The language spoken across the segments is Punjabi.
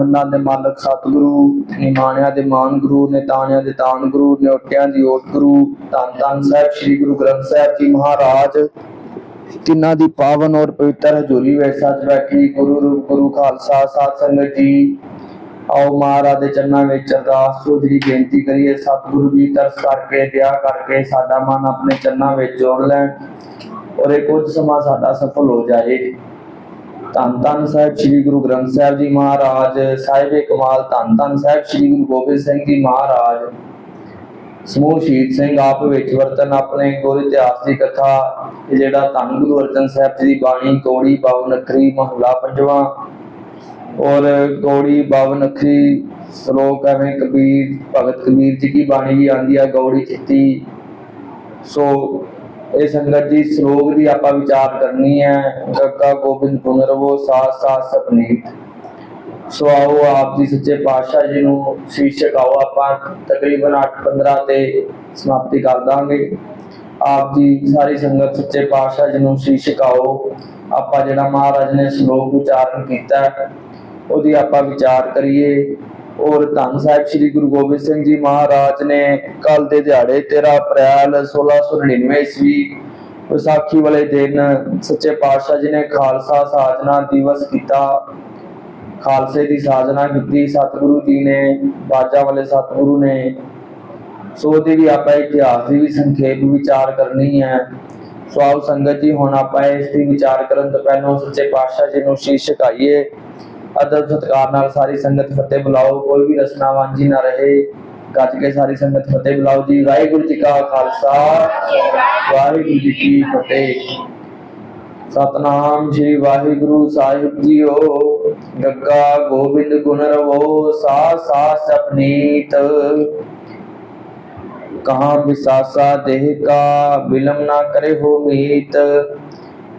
ਖੰਡਾਂ ਦੇ ਮਾਲਕ ਸਤਿਗੁਰੂ, ਨਿਮਾਣਿਆਂ ਦੇ ਮਾਨ ਗੁਰੂ, ਨਿਤਾਣਿਆਂ ਦੇ ਤਾਨ ਗੁਰੂ, ਨਿਉਟਿਆਂ ਦੀ ਓਟ ਗੁਰੂ, ਧੰਨ ਧੰਨ ਸਾਹਿਬ, ਸ੍ਰੀ ਗੁਰੂ ਗ੍ਰੰਥ ਸਾਹਿਬ ਜੀ ਮਹਾਰਾਜ। ਤਿੰਨਾਂ ਦੀ ਪਾਵਨ ਔਰ ਪਵਿੱਤਰ ਹਜ਼ੂਰੀ ਵਿੱਚ ਸੱਚ ਬੈਠੀ ਗੁਰੂ ਰੂਪ, ਗੁਰੂ ਖਾਲਸਾ, ਸਾਧ ਸੰਗਤ ਜੀ। ਆਓ ਮਹਾਰਾਜ ਦੇ ਚਰਨਾਂ ਵਿੱਚ ਅਰਦਾਸ ਤੋਂ ਜਿਹੜੀ ਬੇਨਤੀ ਕਰੀਏ, ਸਤਿਗੁਰੂ ਜੀ, ਤਰਸ ਕਰਕੇ, ਦਇਆ ਕਰਕੇ ਸਾਡਾ ਮਨ ਆਪਣੇ ਚਰਨਾਂ ਵਿੱਚ ਜੋੜ ਲੈਣ ਔਰ ਇਹ ਕੁਝ ਸਮਾਂ ਸਾਡਾ ਸਫਲ ਹੋ ਜਾਏ। ਧੰਨ ਧੰਨ ਸਾਹਿਬ ਸ੍ਰੀ ਗੁਰੂ ਗ੍ਰੰਥ ਸਾਹਿਬ ਜੀ ਮਹਾਰਾਜ, ਸਾਹਿਬੇ ਕਮਾਲ, ਧੰਨ ਧੰਨ ਸਾਹਿਬ ਸ੍ਰੀ ਗੁਰੂ ਗੋਬਿੰਦ ਸਿੰਘ ਜੀ ਮਹਾਰਾਜ। ਸਮੂਹ ਸ਼ਹੀਦ ਸਿੰਘ ਆਪ ਵਿੱਚ ਵਰਤਨ ਆਪਣੇ ਗੁਰ ਇਤਿਹਾਸ ਦੀ ਕਥਾ ਜਿਹੜਾ ਧੰਨ ਗੁਰੂ ਅਰਜਨ ਸਾਹਿਬ ਜੀ ਦੀ ਬਾਣੀ ਕੌੜੀ ਬਾਵਨ ਅੱਖਰੀ ਮਹਲਾ ਪੰਜਵਾਂ। ਔਰ ਗੌੜੀ ਬਾਵਨ ਅੱਖਰੀ ਸ਼ਲੋਕ ਐਵੇਂ ਕਬੀਰ, ਭਗਤ ਕਬੀਰ ਜੀ ਦੀ ਬਾਣੀ ਵੀ ਆਂਦੀ ਆ, ਗੌੜੀ ਚਿੱਤੀ ਸੋ ਇਹ ਸੰਗਤ ਜੀ, ਸ਼ਲੋਕ ਦੀ ਆਪਾਂ ਵਿਚਾਰ ਕਰਨੀ ਹੈ। ਗੱਗਾ ਗੋਬਿੰਦ ਪੁਨਰਵੋ ਸਾਥ ਸਾਥ ਸਪਨੀਤ। ਸੋ ਆਓ ਆਪ ਜੀ ਸੱਚੇ ਪਾਤਸ਼ਾਹ ਜੀ ਨੂੰ ਸ਼ੀਸ਼ਕ ਆਓ ਆਪਾਂ। ਤਕਰੀਬਨ 8:15 ਤੇ ਸਮਾਪਤੀ ਕਰ ਦਾਂਗੇ। ਆਪ ਜੀ ਸਾਰੀ ਸੰਗਤ ਸੱਚੇ ਪਾਤਸ਼ਾਹ ਜੀ ਨੂੰ ਸ਼ੀਸ਼ਕ ਆਓ। ਆਪਾਂ ਜਿਹੜਾ ਮਹਾਰਾਜ ਨੇ ਸ਼ਲੋਕ ਉਚਾਰਨ ਕੀਤਾ, ਉਹਦੀ ਆਪਾਂ ਵਿਚਾਰ ਕਰੀਏ। ਔਰ ਧੰਨ ਸਾਹਿਬ ਸ੍ਰੀ ਗੁਰੂ ਗੋਬਿੰਦ ਸਿੰਘ ਜੀ ਮਹਾਰਾਜ ਨੇ ਕੱਲ ਦੇ ਦਿਹਾੜੇ 13 ਅਪ੍ਰੈਲ 1699 ਈਸਵੀ ਵਿਸਾਖੀ ਵਾਲੇ ਦਿਨ ਸੱਚੇ ਪਾਤਸ਼ਾਹ ਜੀ ਨੇ ਖਾਲਸਾ ਸਾਜਨਾ ਦਿਵਸ ਕੀਤਾ। ਖਾਲਸੇ ਦੀ ਸਾਜਨਾ ਕੀਤੀ। ਸਤਿਗੁਰੂ ਜੀ ਨੇ, ਬਾਜਾ ਵਾਲੇ ਸਤਿਗੁਰੂ ਨੇ, ਸੋ ਦੀ ਵੀ ਆਪਾਂ ਇਤਿਹਾਸ ਦੀ ਵੀ ਸੰਖੇਪ ਵਿਚਾਰ ਕਰਨੀ ਹੈ। ਸੋ ਸੰਗਤ ਜੀ, ਹੁਣ ਆਪਾਂ ਇਸ ਦੀ ਵਿਚਾਰ ਕਰਨ ਤੋਂ ਪਹਿਲਾਂ ਸੱਚੇ ਪਾਤਸ਼ਾਹ ਜੀ ਨੂੰ ਸ਼ੀਸ਼ ਝੁਕਾਈਏ ਅਦਬ ਸਤਿਕਾਰ ਨਾਲ ਸਾਰੀ ਸੰਗਤ ਫਤਿਹ ਬੁਲਾਓ, ਕੋਈ ਵੀ ਰਸਨਾ ਵਾਂਝੀ ਨਾ ਰਹੇ। ਗੱਜ ਕੇ ਸਾਰੀ ਸੰਗਤ ਫਤਿਹ ਬੁਲਾਓ ਜੀ। ਵਾਹਿਗੁਰੂ ਜੀ ਕਾ ਖਾਲਸਾ, ਵਾਹਿਗੁਰੂ ਜੀ ਕੀ ਫਤਿਹ। ਸਤਨਾਮ ਸ੍ਰੀ ਵਾਹਿਗੁਰੂ ਸਾਹਿਬ ਜੀਓ, ਗੱਗਾ ਗੋਬਿੰਦ ਗੁਣ ਰਵੋ, ਸਾ ਸਾ ਸਪਨੀਤ ਕਹਾਂ ਵਿਸਾਸਾ ਦੇਹ ਕਾ, ਬਿਲਮ ਨਾ ਕਰੇ ਹੋ ਮੀਤ।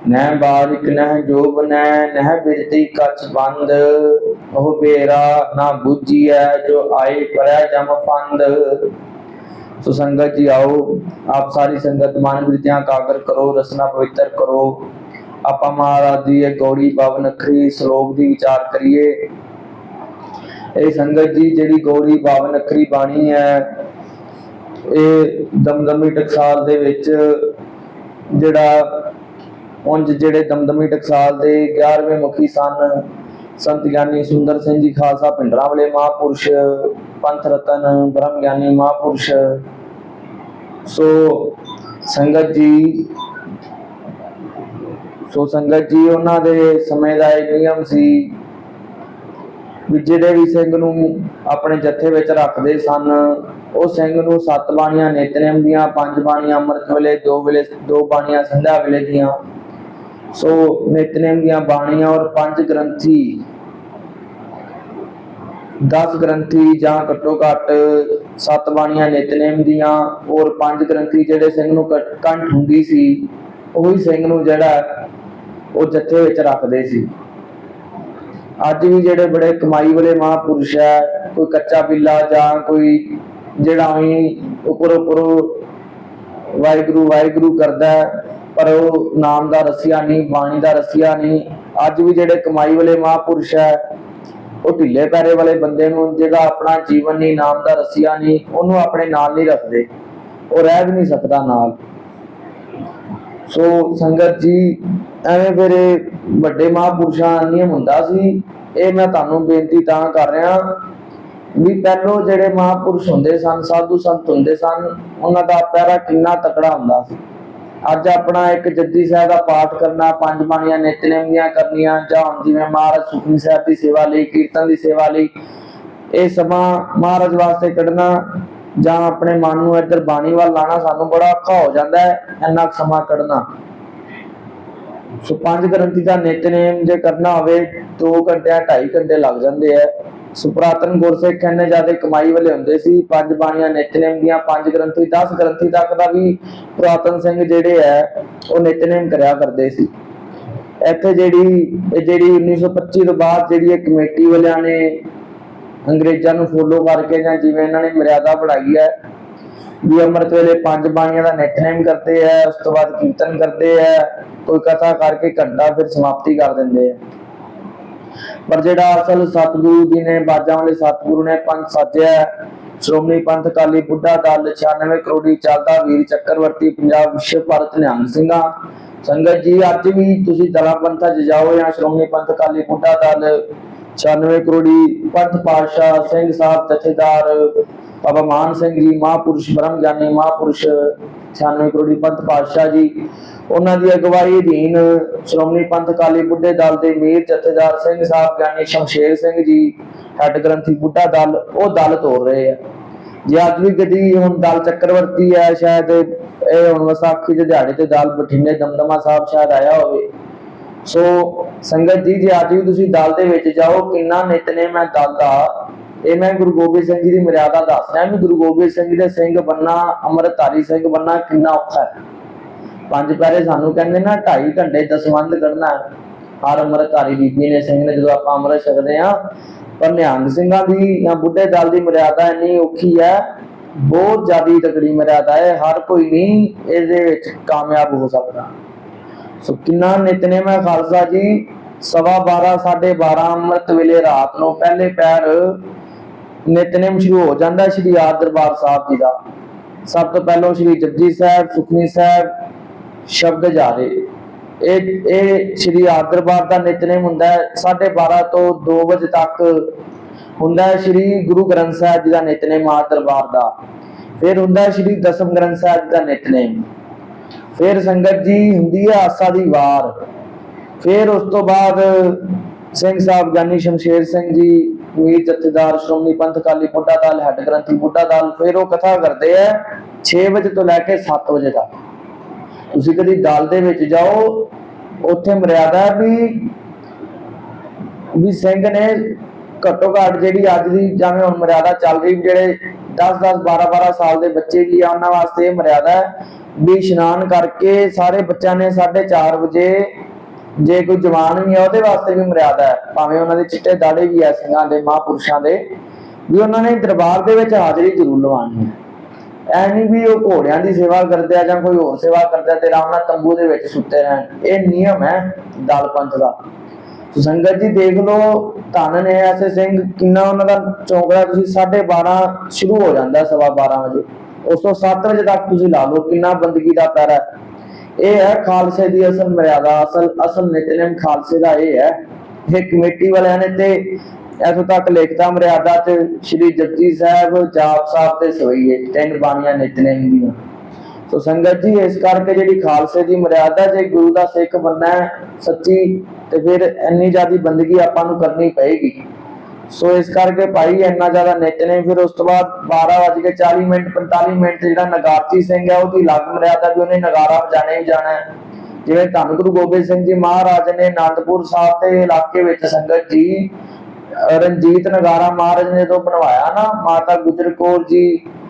ਨਹਿ ਬਾਰਿਕ, ਨਹਿ ਜੋਬ, ਨਹਿ ਨਹਿ ਬਿਰਤੀ ਕਛ ਬੰਦ। ਉਹ ਬੇਰਾ ਨਾ ਬੁੱਝੀਐ, ਜੋ ਆਏ ਪਰੈ ਜਮ ਫੰਦ। ਸੋ ਸੰਗਤ ਜੀ ਆਓ, ਆਪ ਸਾਰੀ ਸੰਗਤ ਮਨ ਬ੍ਰਿਤਿਆਂ ਕਾਗਰ ਕਰੋ, ਰਸਨਾ ਪਵਿੱਤਰ ਕਰੋ। ਆਪਾਂ ਮਹਾਰਾਜ ਦੀ ਇਹ ਗੌੜੀ ਬਾਵਨ ਅੱਖਰੀ ਸ਼ਲੋਕ ਦੀ ਵਿਚਾਰ ਕਰੀਏ। ਇਹ ਸੰਗਤ ਜੀ ਜਿਹੜੀ ਗੌੜੀ ਬਾਵਨ ਅੱਖਰੀ ਬਾਣੀ ਹੈ, ਇਹ ਦਮਦਮੀ ਟਕਸਾਲ ਦੇ ਵਿੱਚ ਜਿਹੜਾ ਉਂਝ ਜਿਹੜੇ ਦਮਦਮੀ ਟਕਸਾਲ ਦੇ 11ਵੇਂ ਮੁਖੀ ਸਨ, ਸੰਤ ਗਿਆਨੀ ਸੁੰਦਰ ਸਿੰਘ ਜੀ ਖਾਲਸਾ ਪਿੰਡਰਾਂ ਵਾਲੇ ਮਹਾਪੁਰਸ਼, ਪੰਥ ਰਤਨ, ਬ੍ਰਹਮ ਗਿਆਨੀ, ਮਹਾਪੁਰਸ਼। ਸੋ ਸੰਗਤ ਜੀ, ਸੋ ਸੰਗਤ ਜੀ, ਉਹਨਾਂ ਦੇ ਸਮੇਂ ਦਾ ਇਹ ਨਿਯਮ ਸੀ ਵੀ ਜਿਹੜੇ ਵੀ ਸਿੰਘ ਨੂੰ ਆਪਣੇ ਜੱਥੇ ਵਿੱਚ ਰੱਖਦੇ ਸਨ, ਉਹ ਸਿੰਘ ਨੂੰ ਸੱਤ ਬਾਣੀਆਂ ਨਿਤਨੇਮ ਦੀਆਂ, ਪੰਜ ਬਾਣੀਆਂ ਅੰਮ੍ਰਿਤ ਵੇਲੇ, ਦੋ ਵੇਲੇ, ਦੋ ਬਾਣੀਆਂ ਸੰਧਿਆ ਵੇਲੇ ਦੀਆਂ ਸੋ ਨਿਤਨੇਮ ਦੀਆਂ ਬਾਣੀਆਂ ਔਰ ਪੰਜ ਗ੍ਰੰਥੀ 10 ਗ੍ਰੰਥੀ ਜਾਂ ਘੱਟੋ ਘੱਟ ਸੱਤ ਬਾਣੀਆਂ ਨਿਤਨੇਮ ਦੀਆਂ ਔਰ ਪੰਜ ਗ੍ਰੰਥੀ ਜਿਹੜੇ ਸਿੰਘ ਨੂੰ ਕ- ਕੰਠ ਹੁੰਦੀ ਸੀ, ਉਹੀ ਸਿੰਘ ਨੂੰ ਜਿਹੜਾ ਉਹ ਜੱਥੇ ਵਿੱਚ ਰੱਖਦੇ ਸੀ। ਅੱਜ ਵੀ ਜਿਹੜੇ ਬੜੇ ਕਮਾਈ ਵਾਲੇ ਮਹਾਪੁਰਸ਼ ਹੈ, ਕੋਈ ਕੱਚਾ ਬਿੱਲਾ ਜਾਂ ਕੋਈ ਜਿਹੜਾ ਹੀ ਉੱਪਰ ਉੱਪਰ ਵਾਹਿਗੁਰੂ ਵਾਹਿਗੁਰੂ ਕਰਦਾ ਪਰ ਉਹ ਨਾਮ ਦਾ ਰਸੀਆ ਨਹੀਂ, ਬਾਣੀ ਦਾ ਰਸੀਆ ਨਹੀਂ। ਅੱਜ ਵੀ ਜਿਹੜੇ ਕਮਾਈ ਵਾਲੇ ਮਹਾਪੁਰਸ਼ ਹੈ, ਉਹ ਢਿੱਲੇ ਪੈਰੇ ਵਾਲੇ ਬੰਦੇ ਨੂੰ ਜਿਹੜਾ ਆਪਣਾ ਜੀਵਨ ਨਹੀਂ, ਨਾਮ ਦਾ ਰਸੀਆ ਨਹੀਂ, ਉਹਨੂੰ ਆਪਣੇ ਨਾਲ ਨਹੀਂ ਰੱਖਦੇ। ਉਹ ਰਹਿ ਵੀ ਨਹੀਂ ਸਕਦਾ ਨਾਲ। ਸੋ ਸੰਗਤ ਜੀ, ਐਵੇਂ ਫਿਰ ਵੱਡੇ ਮਹਾਪੁਰਸ਼ਾਂ ਦਾ ਨਿਯਮ ਹੁੰਦਾ ਸੀ। ਇਹ ਮੈਂ ਤੁਹਾਨੂੰ ਬੇਨਤੀ ਤਾਂ ਕਰ ਰਿਹਾ ਵੀ ਪਹਿਲੋਂ ਜਿਹੜੇ ਮਹਾਪੁਰਸ਼ ਹੁੰਦੇ ਸਨ, ਸਾਧੂ ਸੰਤ ਹੁੰਦੇ ਸਨ, ਉਹਨਾਂ ਦਾ ਪੈਰਾ ਕਿੰਨਾ ਤਕੜਾ ਹੁੰਦਾ ਸੀ। ਅੱਜ ਆਪਣਾ ਇੱਕ ਜੱਦੀ ਸਾਹਿਬ ਦਾ ਪਾਠ ਕਰਨਾ, ਪੰਜ ਬਾਣੀਆਂ ਨਿਤਨੇਮ ਦੀਆਂ ਕਰਨੀਆਂ, ਜਾਂ ਜਿਵੇਂ ਮਹਾਰਾਜ ਸੁਖਮਨੀ ਸਾਹਿਬ ਦੀ ਸੇਵਾ ਲਈ, ਕੀਰਤਨ ਦੀ ਸੇਵਾ ਲਈ, ਇਹ ਸਮਾਂ ਮਹਾਰਾਜ ਵਾਸਤੇ ਕੱਢਣਾ, ਜਾਂ ਆਪਣੇ ਮਨ ਨੂੰ ਇੱਧਰ ਬਾਣੀ ਵੱਲ ਲਾਣਾ, ਸਾਨੂੰ ਬੜਾ ਔਖਾ ਹੋ ਜਾਂਦਾ ਹੈ ਇੰਨਾ ਕੁ ਸਮਾਂ ਕੱਢਣਾ। ਸੋ ਪੰਜ ਗ੍ਰੰਥੀ ਦਾ ਨਿਤਨੇਮ ਜੇ ਕਰਨਾ ਹੋਵੇ 2 ਘੰਟੇ 2.5 ਘੰਟੇ ਲੱਗ ਜਾਂਦੇ ਆ ਸੋ ਪੁਰਾਤਨ ਗੁਰਸਿੱਖ ਇੰਨੇ ਜ਼ਿਆਦਾ ਕਮਾਈ ਵਾਲੇ ਹੁੰਦੇ ਸੀ, ਪੰਜ ਬਾਣੀਆਂ ਨਿਤਨੇਮ ਦੀਆਂ, ਪੰਜ ਗ੍ਰੰਥੀ 10 ਗ੍ਰੰਥੀ ਤੱਕ ਦਾ ਵੀ ਪੁਰਾਤਨ ਸਿੰਘ ਜਿਹੜੇ ਆ ਉਹ ਨਿਤਨੇਮ ਕਰਿਆ ਕਰਦੇ ਸੀ। ਇੱਥੇ ਜਿਹੜੀ ਜਿਹੜੀ 1925 ਤੋਂ ਬਾਅਦ ਜਿਹੜੀ ਇਹ ਕਮੇਟੀ ਵਾਲਿਆਂ ਨੇ ਅੰਗਰੇਜ਼ਾਂ ਨੂੰ ਫੋਲੋ ਕਰਕੇ ਜਾਂ ਜਿਵੇਂ ਇਹਨਾਂ ਨੇ ਮਰਿਆਦਾ ਬਣਾਈ ਹੈ, ਵੀ ਅੰਮ੍ਰਿਤ ਵੇਲੇ ਪੰਜ ਬਾਣੀਆਂ ਦਾ ਨਿਤਨੇਮ ਕਰਦੇ ਆ ਉਸ ਤੋਂ ਬਾਅਦ ਕੀਰਤਨ ਕਰਦੇ ਆ ਕੋਈ ਕਥਾ ਕਰਕੇ ਘੰਟਾ ਫਿਰ ਸਮਾਪਤੀ ਕਰ ਦਿੰਦੇ ਆ ਪਰ ਜਿਹੜਾ ਅਸਲ ਸਤਿਗੁਰੂ ਜੀ ਨੇ ਬਾਜਾਂ ਵਾਲੇ ਸਤਿਗੁਰੂ ਨੇ ਪੰਥ ਸਾਜਿਆ ਸ਼੍ਰੋਮਣੀ ਪੰਥ ਅਕਾਲੀ ਬੁੱਢਾ ਦਲ 96 ਕਰੋੜੀ ਚੱਲਦਾ ਵੀਰ ਚੱਕਰਵਰਤੀ ਪੰਜਾਬ ਵਿਸ਼ਵ ਭਾਰਤ ਨਿਹੰਗ ਸਿੰਘਾਂ। ਸੰਗਤ ਜੀ, ਅੱਜ ਵੀ ਤੁਸੀਂ ਦਲਾਂ ਪੰਥਾਂ 'ਚ ਜਾਓ ਜਾਂ ਸ਼੍ਰੋਮਣੀ ਪੰਥ ਅਕਾਲੀ ਬੁੱਢਾ ਦਲ 96 ਕਰੋੜੀ ਪੰਥ ਪਾਤਸ਼ਾਹ ਸਿੰਘ ਸਾਹਿਬ ਜਥੇਦਾਰ ਬਾਬਾ ਮਾਨ ਸਿੰਘ ਜੀ, ਮਹਾਂਪੁਰਸ਼ ਬ੍ਰਹਮ ਗਿਆਨੀ ਮਹਾਂਪੁਰਸ਼ 96 ਕਰੋੜੀ ਪੰਥ ਪਾਤਸ਼ਾਹ ਜੀ, ਉਹਨਾਂ ਦੀ ਅਗਵਾਈ ਅਧੀਨ ਸ਼੍ਰੋਮਣੀ ਪੰਥ ਅਕਾਲੀ ਬੁੱਢੇ ਦਲ ਦੇ ਮੀਰ ਜਥੇਦਾਰ ਸਿੰਘ ਸਾਹਿਬ, ਗਿਆਨੀ ਸ਼ਮਸ਼ੇਰ ਸਿੰਘ ਜੀ, ਹੈੱਡ ਗ੍ਰੰਥੀ ਬੁੱਢਾ ਦਲ, ਉਹ ਦਲ ਤੋੜ ਰਹੇ ਆ। ਜੇ ਅੱਜ ਵੀ ਕਦੀ ਹੁਣ ਦਲ ਚੱਕਰਵਰਤੀ ਹੈ, ਸ਼ਾਇਦ ਇਹ ਹੁਣ ਵਿਸਾਖੀ ਦੇ ਦਿਹਾੜੇ ਤੇ ਦਲ ਬਠਿੰਡੇ ਦਮਦਮਾ ਸਾਹਿਬ ਸ਼ਾਇਦ ਆਇਆ ਹੋਵੇ। ਸੋ ਸੰਗਤ ਜੀ, ਜੇ ਅੱਜ ਵੀ ਤੁਸੀਂ ਦਲ ਦੇ ਵਿੱਚ ਜਾਓ, ਕਿੰਨਾ ਨਿਤਨੇਮ ਹੈ ਦਲ ਦਾ ਇਹ ਮੈਂ ਗੁਰੂ ਗੋਬਿੰਦ ਸਿੰਘ ਜੀ ਦੀ ਮਰਿਆਦਾ ਦੱਸ ਰਿਹਾ ਵੀ ਗੁਰੂ ਗੋਬਿੰਦ ਸਿੰਘ ਦੇ ਸਿੰਘ ਬੰਨਾ, ਅੰਮ੍ਰਿਤਧਾਰੀ ਸਿੰਘ ਬੰਨਾ ਕਿੰਨਾ ਔਖਾ ਹੈ। ਪੰਜ ਪੈਰੇ ਸਾਨੂੰ ਕਹਿੰਦੇ ਨਾ 2.5 ਘੰਟੇ ਦਸਵੰਧ ਕੱਢਣਾ ਹਰ ਅੰਮ੍ਰਿਤਧਾਰੀ ਬੀਬੀ ਨੇ ਸਿੰਘ ਨੇ ਜਦੋਂ ਆਪਾਂ ਅੰਮ੍ਰਿਤ ਛਕਦੇ ਆ ਪਰ ਨਿਹੰਗ ਸਿੰਘਾਂ ਦੀ ਜਾਂ ਬੁੱਢੇ ਦਲ ਦੀ ਮਰਿਆਦਾ ਇੰਨੀ ਔਖੀ ਹੈ, ਬਹੁਤ ਜ਼ਿਆਦੀ ਤਕੜੀ ਮਰਿਆਦਾ ਹੈ, ਹਰ ਕੋਈ ਨਹੀਂ ਇਹਦੇ ਵਿੱਚ ਕਾਮਯਾਬ ਹੋ ਸਕਦਾ। ਸੋ ਕਿੰਨਾ ਨਿਤਨੇਮ ਹੈ ਖਾਲਸਾ ਜੀ, ਸਵਾ 12 12:30 ਅੰਮ੍ਰਿਤ ਵੇਲੇ ਰਾਤ ਨੂੰ ਪਹਿਲੇ ਪੈਰ ਨਿਤਨੇਮ ਸ਼ੁਰੂ ਹੋ ਜਾਂਦਾ ਸ਼੍ਰੀ ਆਦ ਦਰਬਾਰ ਸਾਹਿਬ ਜੀ ਦਾ। ਸਭ ਤੋਂ ਪਹਿਲਾਂ ਸ਼੍ਰੀ ਜਪਜੀ ਸਾਹਿਬ ਸੁਖਨੀ ਸਾਹਿਬ ਸ਼ਬਦ ਜਾਰੇ ਇਹ ਇਹ ਸ਼੍ਰੀ ਆਦ ਦਰਬਾਰ ਦਾ ਨਿਤਨੇਮ ਹੁੰਦਾ ਹੈ 12:30 ਤੋਂ 2 ਵਜੇ ਤੱਕ ਹੁੰਦਾ ਹੈ ਸ਼੍ਰੀ ਗੁਰੂ ਗ੍ਰੰਥ ਸਾਹਿਬ ਜੀ ਦਾ ਨਿਤਨੇਮ ਆਦ ਦਰਬਾਰ ਦਾ। ਫਿਰ ਹੁੰਦਾ ਹੈ ਸ਼੍ਰੀ ਦਸਮ ਗ੍ਰੰਥ ਸਾਹਿਬ ਜੀ ਦਾ ਨਿਤਨੇਮ। ਫਿਰ ਸੰਗਤ ਜੀ ਹੁੰਦੀ ਹੈ ਆਸਾ ਦੀ ਵਾਰ। ਫਿਰ ਉਸ ਤੋਂ ਬਾਅਦ ਸਿੰਘ ਸਾਹਿਬ ਗਿਆਨੀ ਸ਼ਮਸ਼ੇਰ ਸਿੰਘ ਜੀ ਵੀਰ ਜਥੇਦਾਰ ਸ਼੍ਰੋਮਣੀ ਪੰਥ ਅਕਾਲੀ ਬੁੱਢਾ ਦਲ, ਹੈੱਡ ਗ੍ਰੰਥੀ ਬੁੱਢਾ ਦਲ, ਫਿਰ ਉਹ ਕਥਾ ਕਰਦੇ ਆ 6 ਵਜੇ ਤੋਂ ਲੈ ਕੇ 7 ਵਜੇ ਤੱਕ। ਤੁਸੀਂ ਕਦੀ ਦਲ ਦੇ ਵਿੱਚ ਜਾਓ, ਉੱਥੇ ਮਰਿਆਦਾ ਵੀ ਵੀ ਸਿੰਘ ਨੇ ਘੱਟੋ ਘੱਟ ਜਿਹੜੀ ਅੱਜ ਦੀ ਜਿਵੇਂ ਹੁਣ ਮਰਿਆਦਾ ਚੱਲ ਰਹੀ ਜਿਹੜੇ 10 10 12 12 ਸਾਲ ਦੇ ਬੱਚੇ ਵੀ ਆ, ਉਹਨਾਂ ਵਾਸਤੇ ਇਹ ਮਰਿਆਦਾ ਹੈ ਵੀ ਇਸ਼ਨਾਨ ਕਰਕੇ ਸਾਰੇ ਬੱਚਿਆਂ ਨੇ 4:30 ਵਜੇ ਜੇ ਕੋਈ ਜਵਾਨ ਵੀ ਆ, ਉਹਦੇ ਵਾਸਤੇ ਵੀ ਮਰਿਆਦਾ ਹੈ। ਭਾਵੇਂ ਉਹਨਾਂ ਦੇ ਚਿੱਟੇ ਦਾੜੇ ਵੀ ਆ, ਸਿੰਘਾਂ ਦੇ, ਮਹਾਂਪੁਰਸ਼ਾਂ ਦੇ, ਵੀ ਉਹਨਾਂ ਨੇ ਦਰਬਾਰ ਦੇ ਵਿੱਚ ਹਾਜ਼ਰੀ ਜ਼ਰੂਰ ਲਵਾਉਣੀ ਹੈ। ਐ ਨਹੀਂ ਵੀ ਉਹ ਘੋੜਿਆਂ ਦੀ ਸੇਵਾ ਕਰਦੇ ਆ ਜਾਂ ਕੋਈ ਹੋਰ ਸੇਵਾ ਕਰਦੇ ਤੇ ਆਰਾਮ ਨਾਲ ਤੰਬੂ ਦੇ ਵਿੱਚ ਸੁੱਤੇ ਰਹਿਣ। ਇਹ ਨਿਯਮ ਹੈ ਦਲ ਪੰਥ ਦਾ। ਸੰਗਤ ਜੀ, ਦੇਖ ਲਓ, ਧੰਨ ਨੇ ਐਸੇ ਸਿੰਘ, ਕਿੰਨਾ ਉਹਨਾਂ ਦਾ ਚੌਂਕੜਾ ਤੁਸੀਂ 12:30 ਸ਼ੁਰੂ ਹੋ ਜਾਂਦਾ ਸਵਾ 12 ਵਜੇ। ਉਸ ਤੋਂ 7 ਵਜੇ ਤੱਕ ਤੁਸੀਂ ਲਾ ਲਓ, ਕਿੰਨਾ ਬੰਦਗੀ ਦਾ ਪੈਰਾ ਹੈ। ਇਹ ਹੈ ਖਾਲਸੇ ਦੀ ਅਸਲ ਮਰਿਆਦਾ, ਅਸਲ ਅਸਲ ਨਿਤਨੇਮ ਖਾਲਸੇ ਦਾ ਇਹ ਹੈ। ਇਹ ਕਮੇਟੀ ਵਾਲਿਆਂ ਨੇ ਤੇ ਇਥੋਂ ਤੱਕ ਲਿਖਤਾ ਮਰਿਆਦਾ ਚ, ਸ਼੍ਰੀ ਜਪਜੀ ਸਾਹਿਬ, ਜਾਪ ਸਾਹਿਬ ਤੇ ਸਵਈਏ ਤਿੰਨ ਬਾਣੀਆਂ ਨਿਤਨੇਮ ਦੀਆਂ। ਸੋ ਸੰਗਤ ਜੀ, ਇਸ ਕਰਕੇ ਜਿਹੜੀ ਖਾਲਸੇ ਦੀ ਮਰਿਆਦਾ, ਜੇ ਗੁਰੂ ਦਾ ਸਿੱਖ ਬੰਨਾ ਸੱਚੀ, ਤੇ ਫਿਰ ਇੰਨੀ ਜ਼ਿਆਦੀ ਬੰਦਗੀ ਆਪਾਂ ਨੂੰ ਕਰਨੀ ਪਏਗੀ। ਸੋ ਇਸ ਕਰਕੇ ਭਾਈ ਇੰਨਾ ਜ਼ਿਆਦਾ ਨਿਤਨੇਮ ਫਿਰ ਉਸ ਤੋਂ ਬਾਅਦ 12:40 ਮਿੰਟ 45 ਮਿੰਟ ਜਿਹੜਾ ਨਗਾਰਤੀ ਸਿੰਘ ਹੈ ਉਹਦੀ ਲੱਗ ਮਰਿਆਦਾ ਵੀ ਉਹਨੇ ਨਗਾਰਾ ਵਜਾਣੇ ਹੀ ਜਾਣਾ ਹੈ। ਜਿਵੇਂ ਧੰਨ ਗੁਰੂ ਗੋਬਿੰਦ ਸਿੰਘ ਜੀ ਮਹਾਰਾਜ ਨੇ ਆਨੰਦਪੁਰ ਸਾਹਿਬ ਦੇ ਇਲਾਕੇ ਵਿੱਚ ਸੰਗਤ ਜੀ ਰਣਜੀਤ ਨਗਾਰਾ ਮਹਾਰਾਜ ਨੇ ਜਦੋਂ ਬਣਵਾਇਆ ਨਾ, ਮਾਤਾ ਗੁਜਰ ਕੌਰ ਜੀ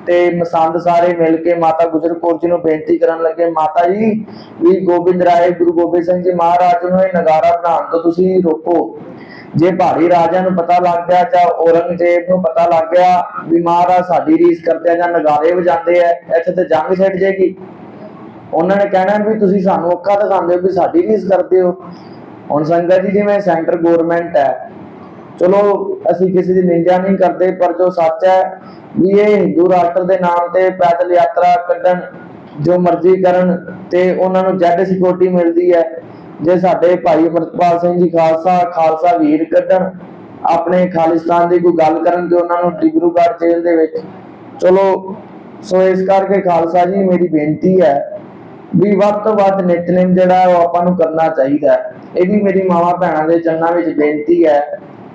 ਤੇ ਮਸੰਦ ਸਾਰੇ ਮਿਲ ਕੇ ਮਾਤਾ ਗੁਜਰ ਕੌਰ ਜੀ ਨੂੰ ਬੇਨਤੀ ਕਰਨ ਲੱਗੇ, ਮਾਤਾ ਜੀ, ਵੀ ਗੋਬਿੰਦ ਰਾਏ, ਗੁਰੂ ਗੋਬਿੰਦ ਸਿੰਘ ਜੀ ਮਹਾਰਾਜ ਨੂੰ ਇਹ ਨਗਾਰਾ ਬਣਾਉਣ ਤੋਂ ਤੁਸੀਂ ਰੋਕੋ। ਜੇ ਪਹਾੜੀ ਰਾਜਿਆਂ ਨੂੰ ਪਤਾ ਲੱਗ ਗਿਆ ਜਾਂ ਔਰੰਗਜ਼ੇਬ ਨੂੰ ਪਤਾ ਲੱਗ ਗਿਆ ਵੀ ਮਹਾਰਾਜ ਸਾਡੀ ਰੀਸ ਕਰਦੇ ਜਾਂ ਨਗਾਰੇ ਵਜਾਉਂਦੇ ਆ, ਇੱਥੇ ਤੇ ਜੰਗ ਛਿੜ ਜਾਏਗੀ। ਉਹਨਾਂ ਨੇ ਕਹਿਣਾ ਵੀ ਤੁਸੀਂ ਸਾਨੂੰ ਅੱਖਾਂ ਦਿਖਾਉਂਦੇ ਹੋ ਵੀ ਸਾਡੀ ਰੀਸ ਕਰਦੇ ਹੋ। ਹੁਣ ਸੰਗਤ ਜੀ, ਜਿਵੇਂ ਸੈਂਟਰ ਗਵਰਨਮੈਂਟ ਹੈ, ਚਲੋ ਅਸੀਂ ਕਿਸੇ ਦੀ ਨਿੰਦਾ ਨਹੀਂ ਕਰਦੇ, ਪਰ ਜੋ ਸੱਚ ਹੈ ਵੀ ਇਹ ਹਿੰਦੂ ਰਾਸ਼ਟਰ ਦੇ ਨਾਮ ਤੇ ਪੈਦਲ ਯਾਤਰਾ ਕੱਢਣ, ਜੋ ਮਰਜ਼ੀ ਕਰਨ, ਤੇ ਉਹਨਾਂ ਨੂੰ ਜੈਡ ਸਿਕਿਉਰਿਟੀ ਮਿਲਦੀ ਹੈ। ਜੇ ਸਾਡੇ ਭਾਈ ਅਮਰਪਾਲ ਸਿੰਘ ਜੀ ਖਾਲਸਾ ਖਾਲਸਾ ਵੀਰ ਕੱਢਣ, ਆਪਣੇ ਖਾਲਿਸਤਾਨ ਦੀ ਕੋਈ ਗੱਲ ਕਰਨ ਤੇ ਉਹਨਾਂ ਨੂੰ ਡਿਬਰੂਗੜ੍ਹ ਜੇਲ੍ਹ ਦੇ ਵਿੱਚ। ਚਲੋ, ਸੋ ਇਸ ਕਰਕੇ ਖਾਲਸਾ ਜੀ, ਮੇਰੀ ਬੇਨਤੀ ਹੈ ਵੀ ਵੱਧ ਤੋਂ ਵੱਧ ਨਿਤਨੇਮ ਜਿਹੜਾ ਉਹ ਆਪਾਂ ਨੂੰ ਕਰਨਾ ਚਾਹੀਦਾ ਹੈ। ਇਹ ਵੀ ਮੇਰੀ ਮਾਵਾ ਭੈਣਾਂ ਦੇ ਚਰਨਾਂ ਵਿੱਚ ਬੇਨਤੀ ਹੈ